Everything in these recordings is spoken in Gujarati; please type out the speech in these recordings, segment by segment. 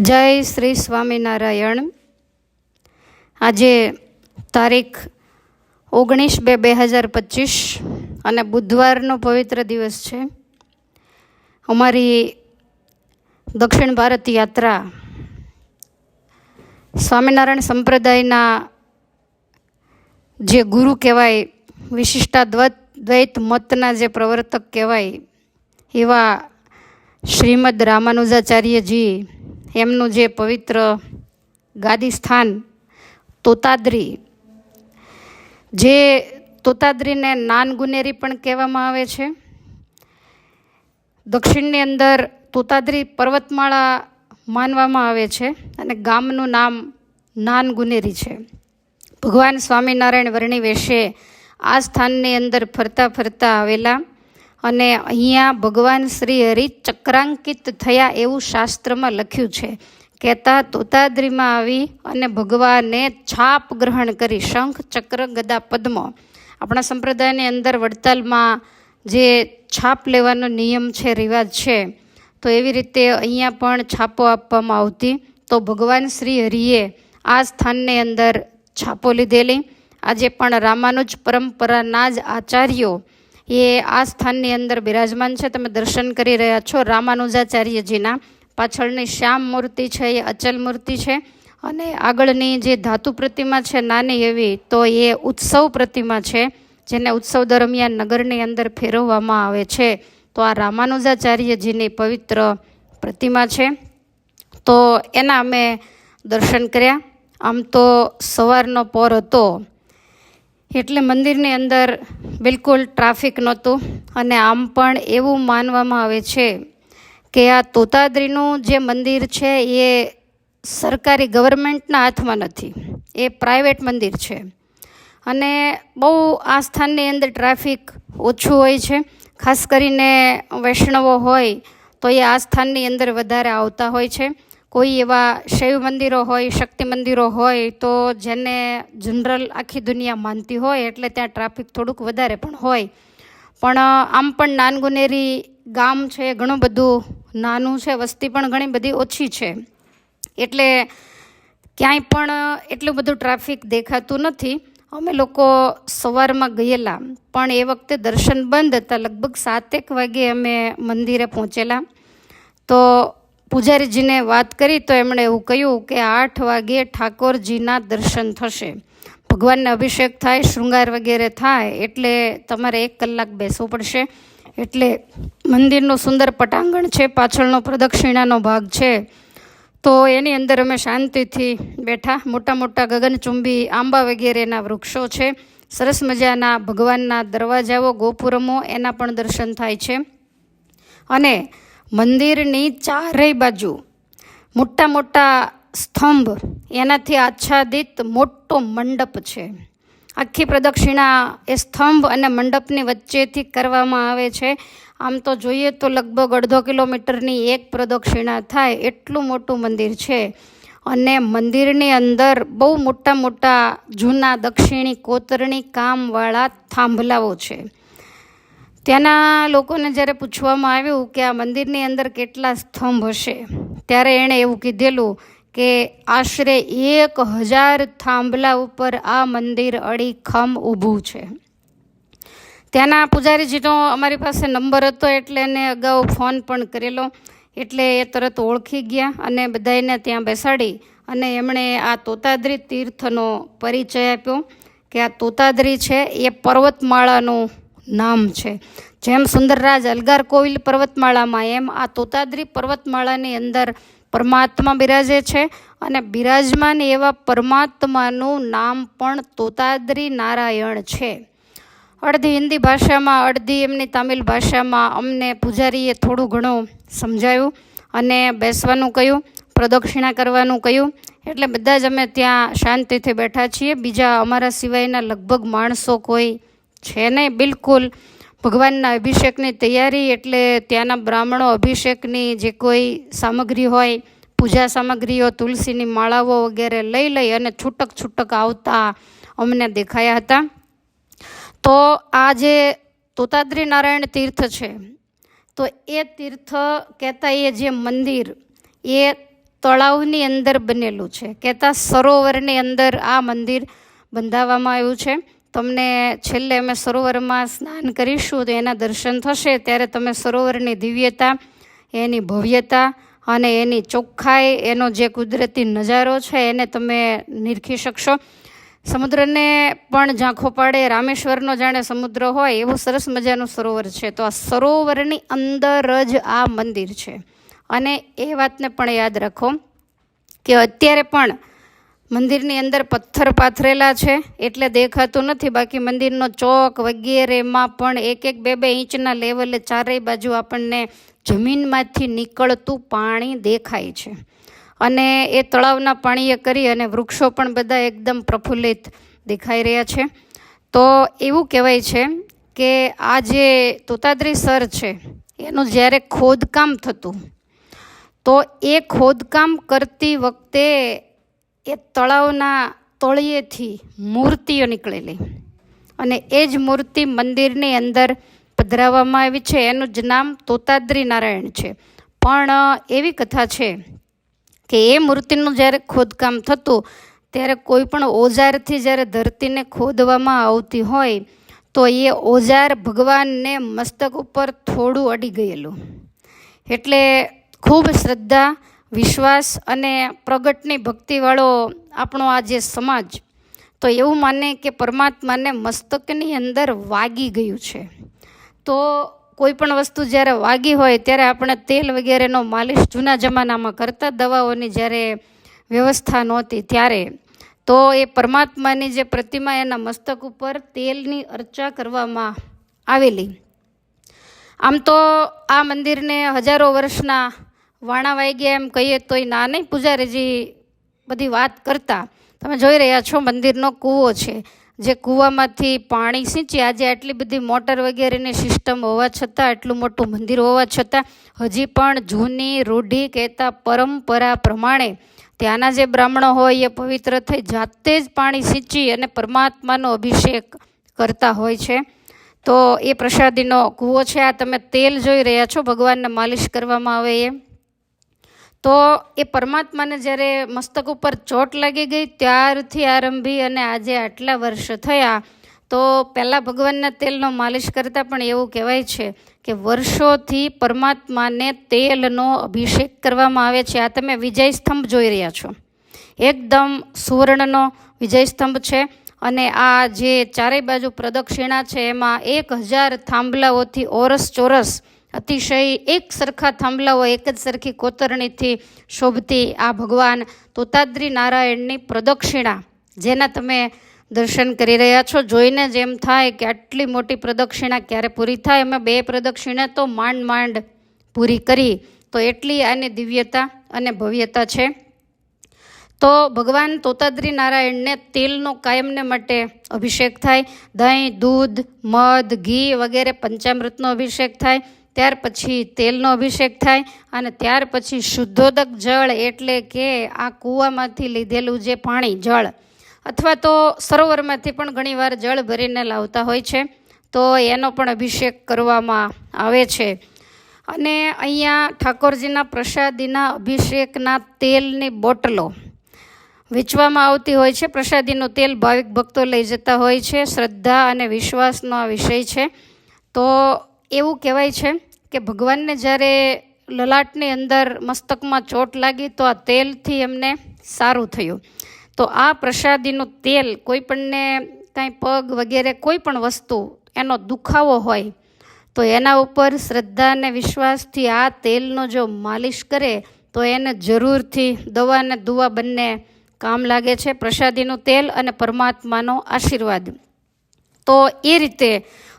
જય શ્રી સ્વામિનારાયણ. આજે તારીખ ઓગણીસ બે બે હજાર પચીસ અને બુધવારનો પવિત્ર દિવસ છે. અમારી દક્ષિણ ભારત યાત્રા સ્વામિનારાયણ સંપ્રદાયના જે ગુરુ કહેવાય વિશિષ્ટા દ્વૈત દ્વૈત મતના જે પ્રવર્તક કહેવાય એવા શ્રીમદ રામાનુજાચાર્યજી એમનું જે પવિત્ર ગાદી સ્થાન તોતાદ્રી, જે તોતાદ્રીને નાન ગુનેરી પણ કહેવામાં આવે છે. દક્ષિણની અંદર તોતાદ્રી પર્વતમાળા માનવામાં આવે છે અને ગામનું નામ નાન ગુનેરી છે. ભગવાન સ્વામિનારાયણ વર્ણિ વેશે આ સ્થાનની અંદર ફરતા ફરતા આવેલા અને અહીંયા ભગવાન શ્રી હરિ ચક્રાંકિત થયા એવું શાસ્ત્રમાં લખ્યું છે. કહેતા તોતાદ્રીમાં આવી અને ભગવાને છાપ ગ્રહણ કરી શંખ, ચક્ર, ગદા, પદ્મ આપણા સંપ્રદાયની અંદર વડતાલમાં જે છાપ લેવાનો નિયમ છે, રિવાજ છે, તો એવી રીતે અહીંયા પણ છાપો આપવામાં આવતી. તો ભગવાન શ્રી હરિએ આ સ્થાનની અંદર છાપો લીધેલી. આજે પણ રામાનુજ પરંપરાના જ આચાર્યો એ આ સ્થાનની અંદર બિરાજમાન છે. તમે દર્શન કરી રહ્યા છો. રામાનુજાચાર્યજીના પાછળની શ્યામ મૂર્તિ છે. એ અચલ મૂર્તિ છે. અને આગળની જે ધાતુ પ્રતિમા છે નાની એવી, તો એ ઉત્સવ પ્રતિમા છે, જેને ઉત્સવ દરમિયાન નગરની અંદર ફેરવવામાં આવે છે. તો આ રામાનુજાચાર્યજીની પવિત્ર પ્રતિમા છે. તો એના અમે દર્શન કર્યા. આમ તો સવારનો પોર હતો. એટલે મંદિરની અંદર બિલકુલ ટ્રાફિક નહોતું અને આમ પણ એવું માનવામાં આવે છે કે આ તોતાદ્રીનું જે મંદિર છે એ સરકારી ગવર્મેન્ટના હાથમાં નથી. એ પ્રાઇવેટ મંદિર છે. અને બહુ આ સ્થાનની અંદર ટ્રાફિક ઓછું હોય છે. ખાસ કરીને વૈષ્ણવો હોય તો એ આ સ્થાનની અંદર વધારે આવતા હોય છે. કોઈ એવા શૈવ મંદિરો હોય, શક્તિ મંદિરો હોય, તો જેને જનરલ આખી દુનિયા માનતી હોય, એટલે ત્યાં ટ્રાફિક થોડુંક વધારે પણ હોય. પણ આમ પણ નાનગુનેરી ગામ છે, ઘણું બધું નાનું છે, વસ્તી પણ ઘણી બધી ઓછી છે. એટલે ક્યાંય પણ એટલું બધું ટ્રાફિક દેખાતું નથી. અમે લોકો સવારમાં ગયેલા, પણ એ વખતે દર્શન બંધ હતા. લગભગ સાતેક વાગે અમે મંદિરે પહોંચેલા. તો પૂજારીજીને વાત કરી તો એમણે એવું કહ્યું કે આઠ વાગે ઠાકોરજીના દર્શન થશે. ભગવાનને અભિષેક થાય, શૃંગાર વગેરે થાય, એટલે તમારે એક કલાક બેસવું પડશે. એટલે મંદિરનું સુંદર પટાંગણ છે, પાછળનો પ્રદક્ષિણાનો ભાગ છે. તો એની અંદર અમે શાંતિથી બેઠા. મોટા મોટા ગગનચુંબી, આંબા વગેરેના વૃક્ષો છે. સરસ મજાના ભગવાનના દરવાજાઓ, ગોપુરમો, એના પણ દર્શન થાય છે. અને મંદિરની ચારેય બાજુ મોટા મોટા સ્તંભ, એનાથી આચ્છાદિત મોટો મંડપ છે. આખી પ્રદક્ષિણા એ સ્તંભ અને મંડપની વચ્ચેથી કરવામાં આવે છે. આમ તો જોઈએ તો લગભગ અડધો કિલોમીટરની એક પ્રદક્ષિણા થાય એટલું મોટું મંદિર છે. અને મંદિરની અંદર બહુ મોટા મોટા જૂના દક્ષિણી કોતરણી કામવાળા થાંભલાઓ છે. ત્યાંના લોકોને જ્યારે પૂછવામાં આવ્યું કે આ મંદિરની અંદર કેટલા સ્તંભ હશે, ત્યારે એણે એવું કીધેલું કે આશરે એક હજાર થાંભલા ઉપર આ મંદિર અડીખમ ઊભું છે. ત્યાંના પૂજારીજીનો અમારી પાસે નંબર હતો એટલે એને અગાઉ ફોન પણ કરેલો, એટલે એ તરત ઓળખી ગયા અને બધાને ત્યાં બેસાડી અને એમણે આ તોતાદ્રી તીર્થનો પરિચય આપ્યો કે આ તોતાદ્રી છે એ પર્વતમાળાનું નામ છે. જેમ સુંદરરાજ અલગાર કોવિલ પર્વતમાળામાં, એમ આ તોતાદ્રી પર્વતમાળાની અંદર પરમાત્મા બિરાજે છે અને બિરાજમાન એવા પરમાત્માનું નામ પણ તોતાદ્રી નારાયણ છે. અડધી હિન્દી ભાષામાં, અડધી એમની તામિલ ભાષામાં અમને પૂજારીએ થોડું ઘણું સમજાયું અને બેસવાનું કહ્યું, પ્રદક્ષિણા કરવાનું કહ્યું. એટલે બધા જ અમે ત્યાં શાંતિથી બેઠા છીએ. બીજા અમારા સિવાયના લગભગ માણસો કોઈ છે નહીં બિલકુલ. ભગવાનના અભિષેકની તૈયારી એટલે ત્યાંના બ્રાહ્મણો અભિષેકની જે કોઈ સામગ્રી હોય, પૂજા સામગ્રીઓ, તુલસીની માળાઓ વગેરે લઈ લઈ અને છૂટક છૂટક આવતા અમને દેખાયા હતા. તો આ જે તોતાદ્રી નારાયણ તીર્થ છે, તો એ તીર્થ કહેતા એ જે મંદિર, એ તળાવની અંદર બનેલું છે. કહેતા સરોવરની અંદર આ મંદિર બંધાવવામાં આવ્યું છે. તમને છેલ્લે અમે સરોવરમાં સ્નાન કરીશું તો એના દર્શન થશે. ત્યારે તમે સરોવરની દિવ્યતા, એની ભવ્યતા અને એની ચોખ્ખાઈ, એનો જે કુદરતી નજારો છે એને તમે નિરખી શકશો. સમુદ્રને પણ ઝાંખો પાડે, રામેશ્વરનો જાણે સમુદ્ર હોય, એવું સરસ મજાનું સરોવર છે. તો આ સરોવરની અંદર જ આ મંદિર છે. અને એ વાતને પણ યાદ રાખો કે અત્યારે પણ મંદિરની અંદર પથ્થર પાથરેલા છે, એટલે દેખાતું નથી. બાકી મંદિરનો ચોક વગેરેમાં પણ એક એક બે બે ઇંચના લેવલે ચારેય બાજુ આપણને જમીનમાંથી નીકળતું પાણી દેખાય છે. અને એ તળાવના પાણીએ કરી અને વૃક્ષો પણ બધા એકદમ પ્રફુલ્લિત દેખાઈ રહ્યા છે. તો એવું કહેવાય છે કે આ જે તોતાદ્રી સર છે, એનું જ્યારે ખોદકામ થતું, તો એ ખોદકામ કરતી વખતે એ તળાવના તળિયેથી મૂર્તિઓ નીકળેલી. અને એ જ મૂર્તિ મંદિરની અંદર પધરાવવામાં આવી છે. એનું જ નામ તોતાદ્રી નારાયણ છે. પણ એવી કથા છે કે એ મૂર્તિનું જ્યારે ખોદકામ થતું, ત્યારે કોઈ પણ ઓજારથી જ્યારે ધરતીને ખોદવામાં આવતી હોય, તો એ ઓજાર ભગવાનને મસ્તક ઉપર થોડું અડી ગયેલું. એટલે ખૂબ શ્રદ્ધા વિશ્વાસ અને પ્રગટની ભક્તિવાળો આપણો આ જે સમાજ, તો એવું માને કે પરમાત્માને મસ્તકની અંદર વાગી ગયું છે. તો કોઈ પણ વસ્તુ જ્યારે વાગી હોય ત્યારે આપણે તેલ વગેરેનો માલિશ જૂના જમાનામાં કરતા, દવાઓની જ્યારે વ્યવસ્થા નહોતી ત્યારે, તો એ પરમાત્માની જે પ્રતિમા એના મસ્તક ઉપર તેલની અર્ચા કરવામાં આવેલી. આમ તો આ મંદિરને હજારો વર્ષના વાણા વાઈ ગયા એમ કહીએ તોય ના નહીં. પૂજારીજી બધી વાત કરતા. તમે જોઈ રહ્યા છો મંદિરનો કૂવો છે. જે કૂવામાંથી પાણી સિંચી. આજે આટલી બધી મોટર વગેરેની સિસ્ટમ હોવા છતાં એટલું મોટું મંદિર હોવા છતાં, હજી પણ જૂની, રૂઢી કહેતા પરંપરા પ્રમાણે ત્યાંના જે બ્રાહ્મણો હોય એ પવિત્ર થઈ જાતે જ પાણી સિંચી અને પરમાત્માનો અભિષેક કરતા હોય છે. તો એ પ્રસાદીનો કૂવો છે. આ તમે તેલ જોઈ રહ્યા છો. ભગવાનને માલિશ કરવામાં આવે એ તો એ પરમાત્માને જ્યારે મસ્તક ઉપર ચોટ લાગી ગઈ, ત્યારથી આરંભી અને આજે આટલા વર્ષ થયા, તો પહેલાં ભગવાનના તેલનો માલિશ કરતાં પણ એવું કહેવાય છે કે વર્ષોથી પરમાત્માને તેલનો અભિષેક કરવામાં આવે છે. આ તમે વિજય સ્તંભ જોઈ રહ્યા છો. એકદમ સુવર્ણનો વિજય સ્તંભ છે અને આ જે ચારેય બાજુ પ્રદક્ષિણા છે, એમાં એક હજાર થાંભલાઓથી ઓરસ ચોરસ અતિશય એક સરખા થાંભલાઓ, એક જ સરખી કોતરણીથી શોભતી આ ભગવાન તોતાદ્રી નારાયણની પ્રદક્ષિણા, જેના તમે દર્શન કરી રહ્યા છો. જોઈને જ એમ થાય કે આટલી મોટી પ્રદક્ષિણા ક્યારે પૂરી થાય? અમે બે પ્રદક્ષિણા તો માંડ માંડ પૂરી કરી. તો એટલી આની દિવ્યતા અને ભવ્યતા છે. તો ભગવાન તોતાદ્રી નારાયણને તેલનો કાયમને માટે અભિષેક થાય. દહીં, દૂધ, મધ, ઘી વગેરે પંચામૃતનો અભિષેક થાય. ત્યાર પછી તેલનો અભિષેક થાય અને ત્યાર પછી શુદ્ધોદક જળ એટલે કે આ કૂવામાંથી લીધેલું જે પાણી, જળ. અથવા તો સરોવરમાંથી પણ ઘણીવાર જળ ભરીને લાવતા હોય છે. તો એનો પણ અભિષેક કરવામાં આવે છે. અને અહીંયા ઠાકોરજીના પ્રસાદીના અભિષેકના તેલની બોટલો વેચવામાં આવતી હોય છે. પ્રસાદીનું તેલ ભાવિક ભક્તો લઈ જતા હોય છે. શ્રદ્ધા અને વિશ્વાસનો આ વિષય છે. તો એવું કહેવાય છે કે ભગવાનને જ્યારે લલાટની અંદર મસ્તકમાં ચોટ લાગી તો આ તેલથી એમને સારું થયું. તો આ પ્રસાદીનું તેલ કોઈ પણને કાંઈ પગ વગેરે કોઈ પણ વસ્તુ એનો દુખાવો હોય, તો એના ઉપર શ્રદ્ધા અને વિશ્વાસથી આ તેલનો જો માલિશ કરે, તો એને જરૂરથી દવા અને દુવા બંને કામ લાગે છે. પ્રસાદીનું તેલ અને પરમાત્માનો આશીર્વાદ. તો એ રીતે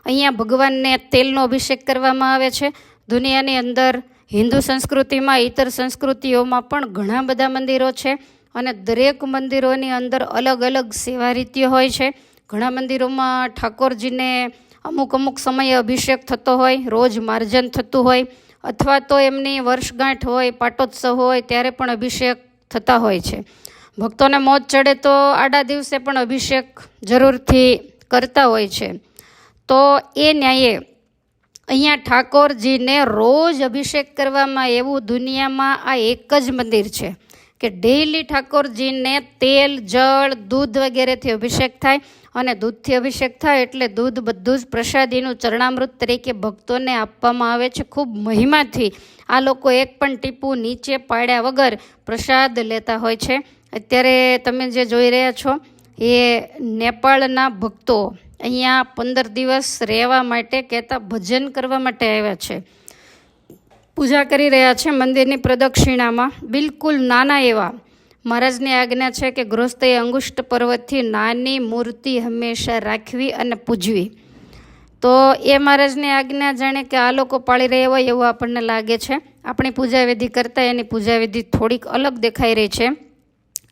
અહીંયા ભગવાનને તેલનો અભિષેક કરવામાં આવે છે. દુનિયાની અંદર હિન્દુ સંસ્કૃતિમાં ઇતર સંસ્કૃતિઓમાં પણ ઘણા બધા મંદિરો છે અને દરેક મંદિરોની અંદર અલગ અલગ સેવા રીતિઓ હોય છે. ઘણા મંદિરોમાં ઠાકોરજીને અમુક અમુક સમયે અભિષેક થતો હોય, રોજ માર્જન થતું હોય અથવા તો એમની વર્ષગાંઠ હોય, પાટોત્સવ હોય ત્યારે પણ અભિષેક થતા હોય છે. ભક્તોને મોત ચડે તો આડા દિવસે પણ અભિષેક જરૂરથી કરતા હોય છે. તો એ ન્યાયે અહીંયા ઠાકોરજીને રોજ અભિષેક કરવામાં એવું દુનિયામાં આ એક જ મંદિર છે કે ડેઈલી ઠાકોરજીને તેલ, જળ, દૂધ વગેરેથી અભિષેક થાય અને દૂધથી અભિષેક થાય એટલે દૂધ બધું જ પ્રસાદીનું ચરણામૃત તરીકે ભક્તોને આપવામાં આવે છે. ખૂબ મહિમાથી આ લોકો એક પણ ટીપું નીચે પાડ્યા વગર પ્રસાદ લેતા હોય છે. અત્યારે તમે જે જોઈ રહ્યા છો એ નેપાળના ભક્તો અહીંયા પંદર દિવસ રહેવા માટે કહેતા ભજન કરવા માટે આવ્યા છે. પૂજા કરી રહ્યા છે મંદિરની પ્રદક્ષિણામાં. બિલકુલ નાના એવા. મહારાજની આજ્ઞા છે કે ગૃહસ્થએ અંગુષ્ટ પર્વતથી નાની મૂર્તિ હંમેશા રાખવી અને પૂજવી. તો એ મહારાજની આજ્ઞા જાણે કે આ લોકો પાળી રહ્યા હોય એવું આપણને લાગે છે. આપણી પૂજાવિધિ કરતાં એની પૂજાવિધિ થોડીક અલગ દેખાઈ રહી છે.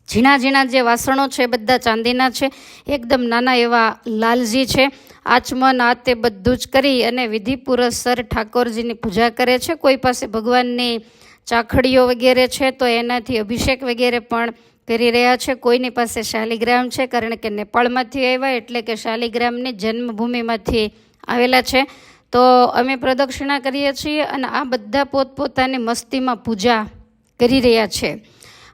ઝીણા ઝીણા જે વાસણો છે, બધા ચાંદીના છે, એકદમ નાના એવા લાલજી છે. આચમન આ તે બધું જ કરી અને વિધિપુરસ્સર ઠાકોરજીની પૂજા કરે છે. કોઈ પાસે ભગવાનની ચાખડીઓ વગેરે છે, તો એનાથી અભિષેક વગેરે પણ કરી રહ્યા છે. કોઈની પાસે શાલિગ્રામ છે, કારણ કે નેપાળમાંથી આવ્યા, એટલે કે શાલિગ્રામની જન્મભૂમિમાંથી આવેલા છે. તો અમે પ્રદક્ષિણા કરીએ છીએ અને આ બધા પોતપોતાની મસ્તીમાં પૂજા કરી રહ્યા છે.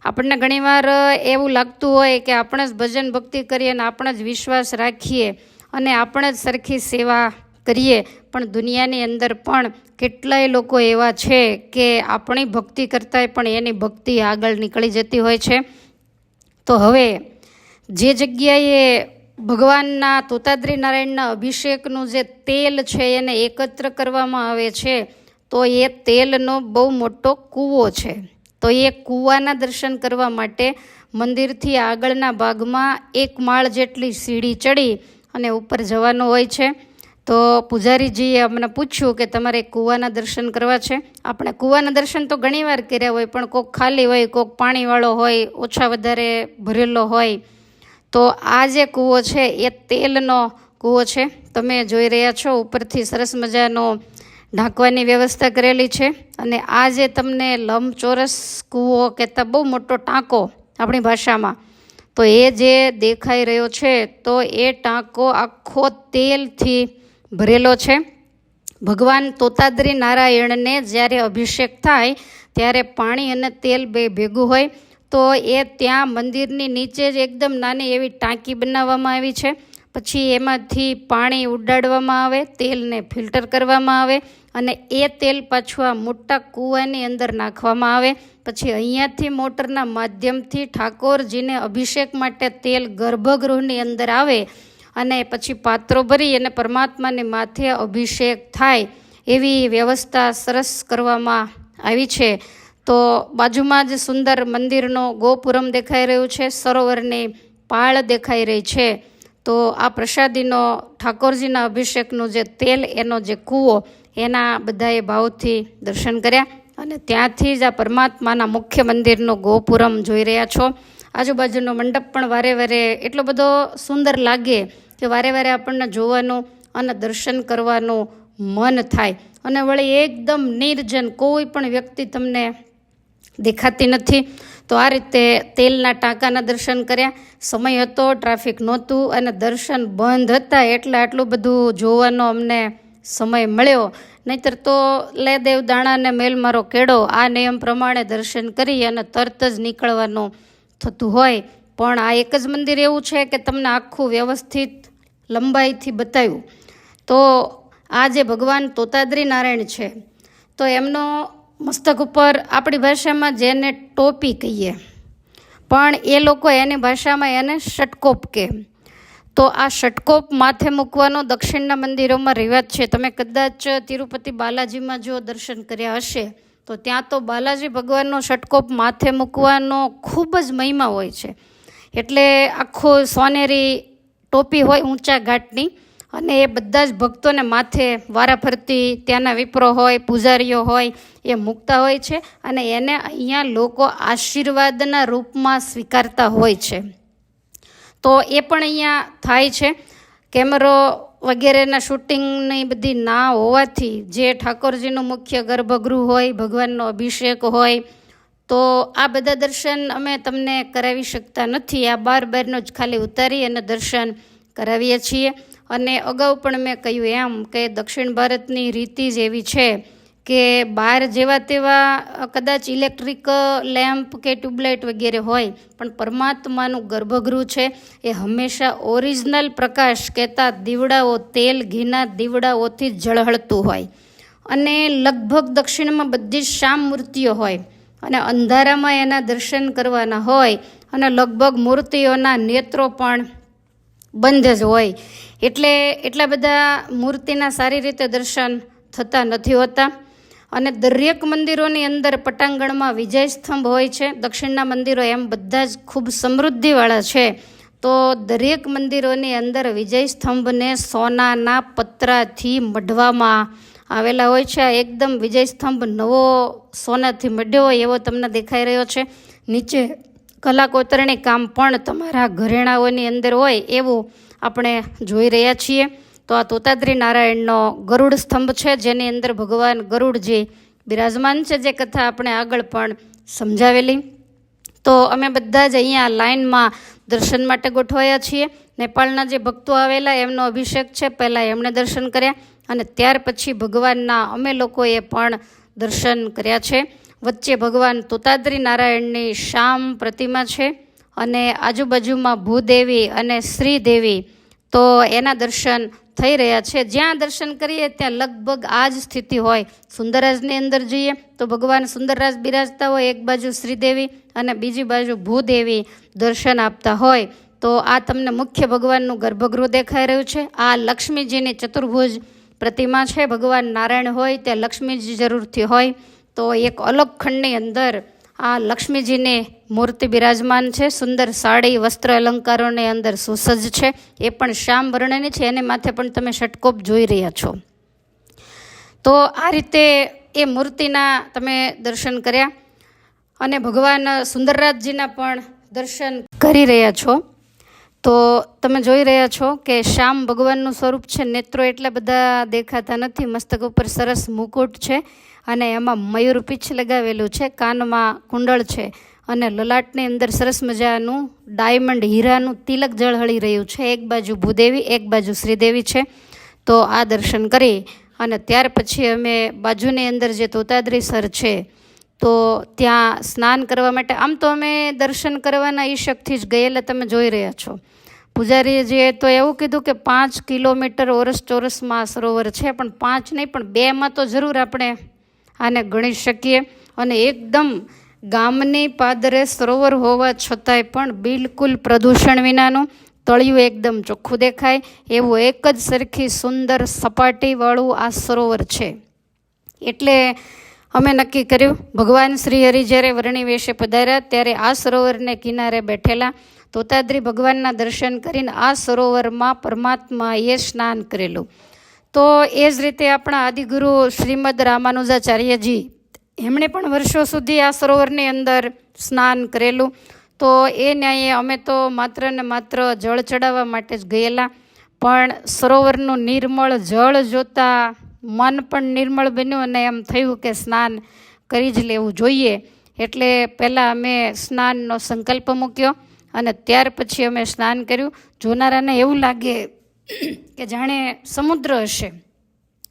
આપણને ઘણીવાર એવું લાગતું હોય કે આપણે જ ભજન ભક્તિ કરીએ અને આપણે જ વિશ્વાસ રાખીએ અને આપણે જ સરખી સેવા કરીએ. પણ દુનિયાની અંદર પણ કેટલાય લોકો એવા છે કે આપણી ભક્તિ કરતાંય પણ એની ભક્તિ આગળ નીકળી જતી હોય છે. તો હવે, જે જગ્યાએ ભગવાનના તોતાદ્રી નારાયણના અભિષેકનું જે તેલ છે એને એકત્ર કરવામાં આવે છે, તો એ તેલનો બહુ મોટો કૂવો છે. તો એ કૂવાના દર્શન કરવા માટે મંદિરથી આગળના ભાગમાં એક માળ જેટલી સીડી ચડી અને ઉપર જવાનું હોય છે. તો પૂજારીજીએ અમને પૂછ્યું કે તમારે કૂવાના દર્શન કરવા છે? આપણે કૂવાના દર્શન તો ઘણીવાર કર્યા હોય, પણ કોક ખાલી હોય, કોક પાણીવાળો હોય, ઓછા વધારે ભરેલો હોય. તો આ જે કૂવો છે, એ તેલનો કૂવો છે. તમે જોઈ રહ્યા છો, ઉપરથી સરસ મજાનો ઢાંકવાની વ્યવસ્થા કરેલી છે. અને આ જે તમને લંબચોરસ કૂવો કહેતા બહુ મોટો ટાંકો આપણી ભાષામાં, તો એ જે દેખાઈ રહ્યો છે, તો એ ટાંકો આખો તેલથી ભરેલો છે. ભગવાન તોતાદ્રી નારાયણને જ્યારે અભિષેક થાય, ત્યારે પાણી અને તેલ બે ભેગું હોય, તો એ ત્યાં મંદિરની નીચે જ એકદમ નાની એવી ટાંકી બનાવવામાં આવી છે. પછી એમાંથી પાણી ઉડાડવામાં આવે, તેલને ફિલ્ટર કરવામાં આવે અને એ તેલ પાછું આ મોટા કૂવાની અંદર નાખવામાં આવે. પછી અહીંયાથી મોટરના માધ્યમથી ઠાકોરજીને અભિષેક માટે તેલ ગર્ભગૃહની અંદર આવે અને પછી પાત્રો ભરી અને પરમાત્માને માથે અભિષેક થાય એવી વ્યવસ્થા સરસ કરવામાં આવી છે. તો બાજુમાં જ સુંદર મંદિરનો ગોપુરમ દેખાઈ રહ્યું છે, સરોવરની પાળ દેખાઈ રહી છે. તો આ પ્રસાદીનો ઠાકોરજીના અભિષેકનું જે તેલ, એનો જે કૂવો, એના બધાએ ભાવથી દર્શન કર્યા અને ત્યાંથી જ આ પરમાત્માના મુખ્ય મંદિરનો ગોપુરમ જોઈ રહ્યા છો. આજુબાજુનો મંડપ પણ વારે વારે એટલો બધો સુંદર લાગે કે વારે વારે આપણને જોવાનું અને દર્શન કરવાનું મન થાય. અને વળી એકદમ નિર્જન કોઈ પણ વ્યક્તિ તમને દેખાતી નથી. તો આ રીતે તેલના ટાંકાના દર્શન કર્યા. સમય હતો, ટ્રાફિક નહોતું અને દર્શન બંધ હતા એટલે આટલું બધું જોવાનો અમને સમય મળ્યો. નહીતર તો લે દેવ દાણાને મેલ મારો કેળો, આ નિયમ પ્રમાણે દર્શન કરી અને તરત જ નીકળવાનું થતું હોય. પણ આ એક જ મંદિર એવું છે કે તમને આખું વ્યવસ્થિત લંબાઈથી બતાવ્યું. તો આ જે ભગવાન તોતાદ્રી નારાયણ છે, તો એમનો મસ્તક ઉપર આપણી ભાષામાં જેને ટોપી કહીએ, પણ એ લોકો એની ભાષામાં એને ષટકોપ કહે તો આ ષટકોપ માથે મૂકવાનો દક્ષિણના મંદિરોમાં રિવાજ છે. તમે કદાચ તિરુપતિ બાલાજીમાં જો દર્શન કર્યા હશે, તો ત્યાં તો બાલાજી ભગવાનનો ષટકોપ માથે મૂકવાનો ખૂબ જ મહિમા હોય છે. એટલે આખો સોનેરી ટોપી હોય ઊંચા ઘાટની અને એ બધા જ ભક્તોને માથે વારાફરતી ત્યાંના વિપ્રો હોય, પૂજારીઓ હોય, એ મૂકતા હોય છે અને એને અહીંયા લોકો આશીર્વાદના રૂપમાં સ્વીકારતા હોય છે. તો એ પણ અહીંયા થાય છે. કેમેરો વગેરેના શૂટિંગની બધી ના હોવાથી જે ઠાકોરજીનું મુખ્ય ગર્ભગૃહ હોય, ભગવાનનો અભિષેક હોય, તો આ બધા દર્શન અમે તમને કરાવી શકતા નથી. આ બાર બારનો જ ખાલી ઉતારી અને દર્શન કરાવીએ છીએ. અને અગાઉ પણ મેં કહ્યું એમ કે દક્ષિણ ભારતની રીતિ જ એવી છે કે બહાર જેવા તેવા કદાચ ઇલેક્ટ્રિક લેમ્પ કે ટ્યુબલાઇટ વગેરે હોય, પણ પરમાત્માનું ગર્ભગૃહ છે, એ હંમેશા ઓરિજિનલ પ્રકાશ કહેતા દીવડાઓ, તેલ ઘીના દીવડાઓથી ઝળહળતું હોય. અને લગભગ દક્ષિણમાં બધી જ શામ મૂર્તિઓ હોય અને અંધારામાં એના દર્શન કરવાના હોય અને લગભગ મૂર્તિઓના નેત્રો પણ બંધ જ હોય. એટલે એટલા બધા મૂર્તિના સારી રીતે દર્શન થતા નથી હોતા. અને દરેક મંદિરોની અંદર પટાંગણમાં વિજય સ્તંભ હોય છે. દક્ષિણના મંદિરો એમ બધા જ ખૂબ સમૃદ્ધિવાળા છે. તો દરેક મંદિરોની અંદર વિજય સ્તંભને સોનાના પતરાથી મઢવામાં આવેલા હોય છે. એકદમ વિજય સ્તંભ નવો સોનાથી મઢ્યો હોય એવો તમને દેખાઈ રહ્યો છે. નીચે કલા કોતરણી કામ પણ તમારા ઘરેણાઓની અંદર હોય એવું આપણે જોઈ રહ્યા છીએ. તો આ તોતાદ્રી નારાયણનો ગરુડ સ્તંભ છે, જેની અંદર ભગવાન ગરુડજી બિરાજમાન છે, જે કથા આપણે આગળ પણ સમજાવેલી. તો અમે બધા જ અહીંયા લાઈનમાં દર્શન માટે ગોઠવાયા છીએ. નેપાળના જે ભક્તો આવેલા, એમનો અભિષેક છે, પહેલાં એમણે દર્શન કર્યા અને ત્યાર પછી ભગવાનના અમે લોકોએ પણ દર્શન કર્યા છે. વચ્ચે ભગવાન તોતાદ્રી નારાયણની શ્યામ પ્રતિમા છે અને આજુબાજુમાં ભૂદેવી અને શ્રીદેવી તો એના દર્શન થઈ રહ્યા છે. જ્યાં દર્શન કરીએ ત્યાં લગભગ આ જ સ્થિતિ હોય. સુંદરરાજની અંદર જઈએ તો ભગવાન સુંદરરાજ બિરાજતા હોય. એક બાજુ શ્રીદેવી અને બીજી બાજુ ભૂદેવી દર્શન આપતા હોય. તો આ તમને મુખ્ય ભગવાનનું ગર્ભગૃહ દેખાઈ રહ્યું છે. આ લક્ષ્મીજીની ચતુર્ભુજ પ્રતિમા છે. ભગવાન નારાયણ હોય ત્યાં લક્ષ્મીજી જરૂરથી હોય. તો એક અલગ ખંડની અંદર આ લક્ષ્મીજીની મૂર્તિ બિરાજમાન છે. સુંદર સાડી, વસ્ત્ર અલંકારોની અંદર સુસજ્જ છે. એ પણ શ્યામ વર્ણની છે. એને માથે પણ તમે ષટકોપ જોઈ રહ્યા છો. તો આ રીતે એ મૂર્તિના તમે દર્શન કર્યા અને ભગવાન સુંદરરાજજીના પણ દર્શન કરી રહ્યા છો. તો તમે જોઈ રહ્યા છો કે શ્યામ ભગવાનનું સ્વરૂપ છે, નેત્રો એટલા બધા દેખાતા નથી, મસ્તક ઉપર સરસ મુકુટ છે અને એમાં મયુર પીછ લગાવેલું છે, કાનમાં કુંડળ છે અને લલાટની અંદર સરસ મજાનું ડાયમંડ હીરાનું તિલક જળહળી રહ્યું છે. એક બાજુ ભૂદેવી, એક બાજુ શ્રીદેવી છે. તો આ દર્શન કરી અને ત્યાર પછી અમે બાજુની અંદર જે તોતાદ્રી સર છે તો ત્યાં સ્નાન કરવા માટે, આમ તો અમે દર્શન કરવાના ઈશકથી જ ગયેલા, તમે જોઈ રહ્યા છો. પૂજારીજીએ તો એવું કીધું કે પાંચ કિલોમીટર ઓરસ ચોરસમાં આ સરોવર છે, પણ પાંચ નહીં, પણ બેમાં તો જરૂર આપણે આને ગણી શકીએ. અને એકદમ ગામની પાદરે સરોવર હોવા છતાંય પણ બિલકુલ પ્રદૂષણ વિનાનું તળિયું એકદમ ચોખ્ખું દેખાય. એવું એક જ સરખી સુંદર સપાટીવાળું આ સરોવર છે. એટલે અમે નક્કી કર્યું, ભગવાન શ્રી હરિ જ્યારે વર્ણિ વેશે પધાર્યા, ત્યારે આ સરોવરને કિનારે બેઠેલા તોતાદ્રી ભગવાનના દર્શન કરીને આ સરોવરમાં પરમાત્માએ સ્નાન કરેલું. તો એ જ રીતે આપણા આદિગુરુ શ્રીમદ રામાનુજાચાર્યજી, એમણે પણ વર્ષો સુધી આ સરોવરની અંદર સ્નાન કરેલું. તો એ ન્યાયે અમે તો માત્ર ને માત્ર જળ ચડાવવા માટે જ ગયેલા, પણ સરોવરનું નિર્મળ જળ જોતા મન પણ નિર્મળ બન્યું અને એમ થયું કે સ્નાન કરી જ લેવું જોઈએ. એટલે પહેલાં અમે સ્નાનનો સંકલ્પ મૂક્યો અને ત્યાર પછી અમે સ્નાન કર્યું. જોનારાને એવું લાગે કે જાણે સમુદ્ર હશે.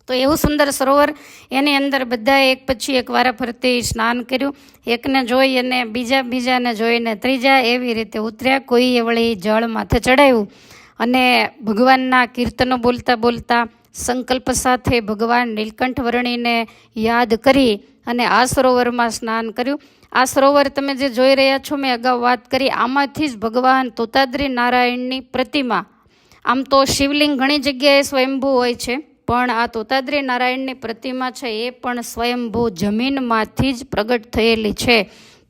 તો એવું સુંદર સરોવર એની અંદર બધા એક પછી એક વારા ફરતી સ્નાન કર્યું. એકને જોઈ અને બીજા બીજાને જોઈને ત્રીજા એવી રીતે ઉતર્યા. કોઈએ વળી જળ માથે ચડાવ્યું અને ભગવાનના કીર્તનો બોલતા બોલતા સંકલ્પ સાથે ભગવાન નીલકંઠ વર્ણીને યાદ કરી અને આ સરોવરમાં સ્નાન કર્યું. આ સરોવર તમે જે જોઈ રહ્યા છો, મેં અગાઉ વાત કરી, આમાંથી જ ભગવાન તોતાદ્રી નારાયણની પ્રતિમા. આમ તો શિવલિંગ ઘણી જગ્યાએ સ્વયંભૂ હોય છે, પણ આ તોતાદ્રી નારાયણની પ્રતિમા છે એ પણ સ્વયંભૂ જમીનમાંથી જ પ્રગટ થયેલી છે.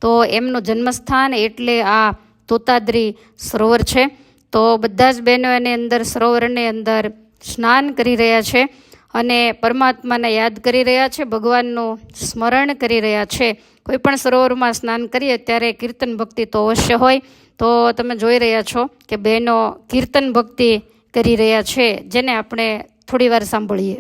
તો એમનું જન્મસ્થાન એટલે આ તોતાદ્રી સરોવર છે. તો બધા જ બહેનો એની અંદર, સરોવરની અંદર સ્નાન કરી રહ્યા છે અને પરમાત્માને યાદ કરી રહ્યા છે, ભગવાનનું સ્મરણ કરી રહ્યા છે. કોઈ પણ સરોવરમાં સ્નાન કરીએ ત્યારે કીર્તન ભક્તિ તો અવશ્ય હોય. તો તમે જોઈ રહ્યા છો કે બહેનો કીર્તન ભક્તિ કરી રહ્યા છે, જેને આપણે થોડી વાર સાંભળીએ.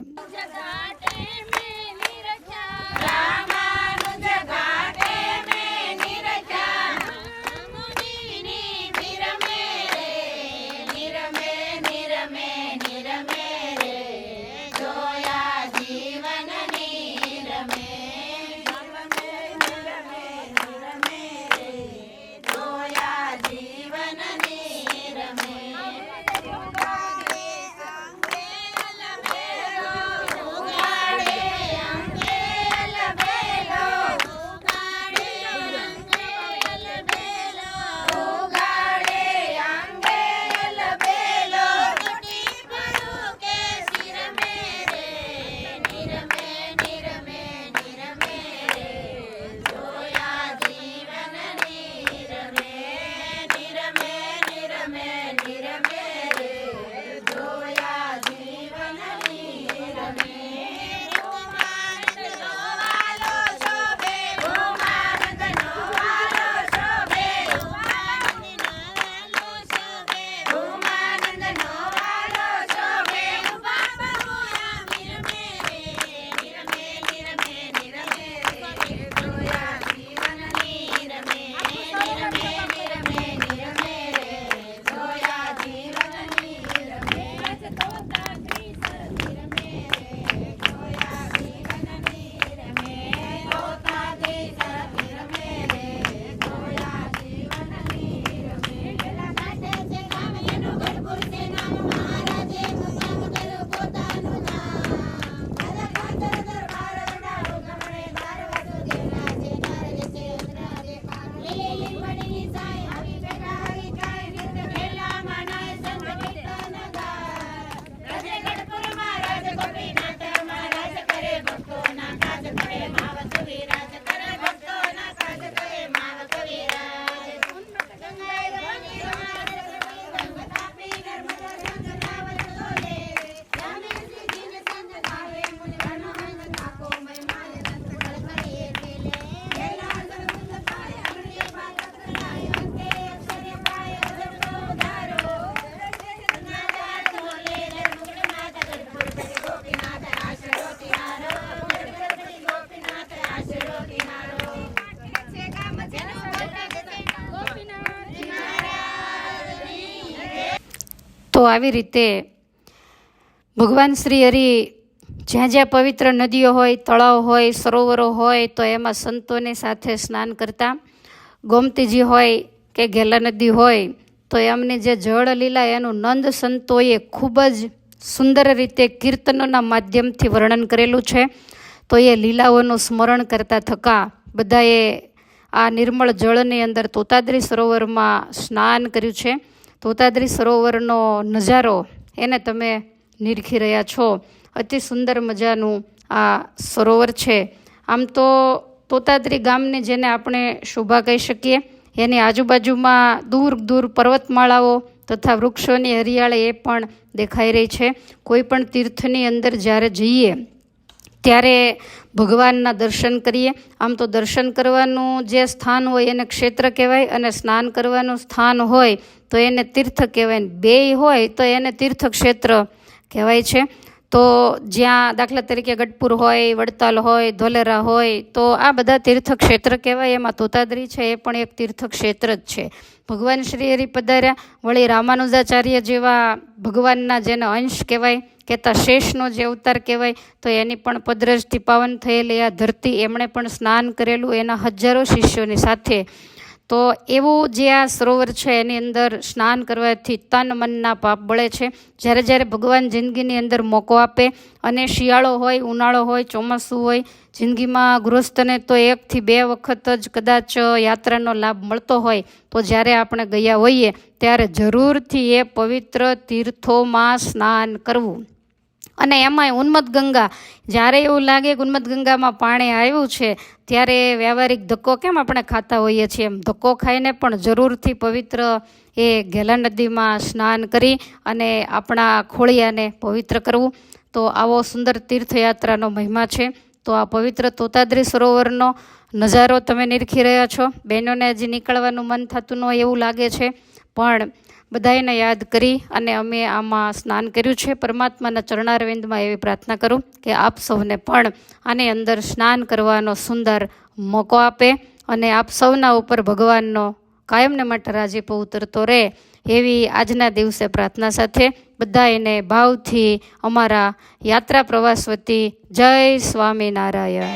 આવી રીતે ભગવાન શ્રી હરિ જ્યાં જ્યાં પવિત્ર નદીઓ હોય, તળાવ હોય, સરોવરો હોય, તો એમાં સંતોની સાથે સ્નાન કરતા. ગોમતીજી હોય કે ગેલા નદી હોય, તો એમની જે જળ લીલા એનું નંદ સંતોએ ખૂબ જ સુંદર રીતે કીર્તનોના માધ્યમથી વર્ણન કરેલું છે. તો એ લીલાઓનું સ્મરણ કરતા થકા બધાએ આ નિર્મળ જળની અંદર તોતાદ્રી સરોવરમાં સ્નાન કર્યું છે. તોતાદ્રી સરોવરનો નજારો એને તમે નિરખી રહ્યા છો. અતિ સુંદર મજાનું આ સરોવર છે. આમ તો તોતાદ્રી ગામની જેને આપણે શોભા કહી શકીએ, એની આજુબાજુમાં દૂર દૂર પર્વતમાળાઓ તથા વૃક્ષોની હરિયાળી એ પણ દેખાઈ રહી છે. કોઈ પણ તીર્થની અંદર જ્યારે જઈએ, ત્યારે ભગવાનના દર્શન કરીએ. આમ તો દર્શન કરવાનું જે સ્થાન હોય એને ક્ષેત્ર કહેવાય અને સ્નાન કરવાનું સ્થાન હોય તો એને તીર્થ કહેવાય બેય હોય તો એને તીર્થ ક્ષેત્ર કહેવાય છે. તો જ્યાં દાખલા તરીકે ગઢપુર હોય, વડતાલ હોય, ધોલેરા હોય, તો આ બધા તીર્થ ક્ષેત્ર કહેવાય. એમાં તોતાદ્રી છે, એ પણ એક તીર્થ ક્ષેત્ર જ છે. ભગવાન શ્રી હરિ પધાર્યા વળી રામાનુજાચાર્ય જેવા ભગવાનના જેને અંશ કહેવાય, કહેતા શેષનો જે અવતાર કહેવાય, તો એની પણ પદરજથી પાવન થયેલી આ ધરતી એમણે પણ સ્નાન કરેલું એના હજારો શિષ્યોની સાથે તો એવું જે આ સરોવર છે એની અંદર સ્નાન કરવાથી તન મનના પાપ બળે છે. જ્યારે જ્યારે ભગવાન જિંદગીની અંદર મોકો આપે અને શિયાળો હોય, ઉનાળો હોય, ચોમાસું હોય, જિંદગીમાં ગૃહસ્થને તો એકથી બે વખત જ કદાચ યાત્રાનો લાભ મળતો હોય, તો જ્યારે આપણે ગયા હોઈએ ત્યારે જરૂરથી એ પવિત્ર તીર્થોમાં સ્નાન કરવું. અને એમાંય ઉન્મત ગંગા. જ્યારે એવું લાગે કે ઉન્મત ગંગામાં પાણી આવ્યું છે, ત્યારે વ્યવહારિક ધક્કો કેમ આપણે ખાતા હોઈએ છીએ? એમ ધક્કો ખાઈને પણ જરૂરથી પવિત્ર એ ઘેલા નદીમાં સ્નાન કરી અને આપણા ખોળિયાને પવિત્ર કરવું. તો આવો સુંદર તીર્થયાત્રાનો મહિમા છે. તો આ પવિત્ર તોતાદ્રી સરોવરનો નજારો તમે નિરખી રહ્યા છો. બહેનોને હજી નીકળવાનું મન થતું ન એવું લાગે છે. પણ બધાને યાદ કરી અને અમે આમાં સ્નાન કર્યું છે. પરમાત્માના ચરણારવિંદમાં એવી પ્રાર્થના કરું કે આપ સૌને પણ આની અંદર સ્નાન કરવાનો સુંદર મોકો આપે અને આપ સૌના ઉપર ભગવાનનો કાયમને માટે રાજીપો ઉતરતો રહે એવી આજના દિવસે પ્રાર્થના સાથે બધા એને ભાવથી અમારા યાત્રા પ્રવાસ વતી જય સ્વામિનારાયણ.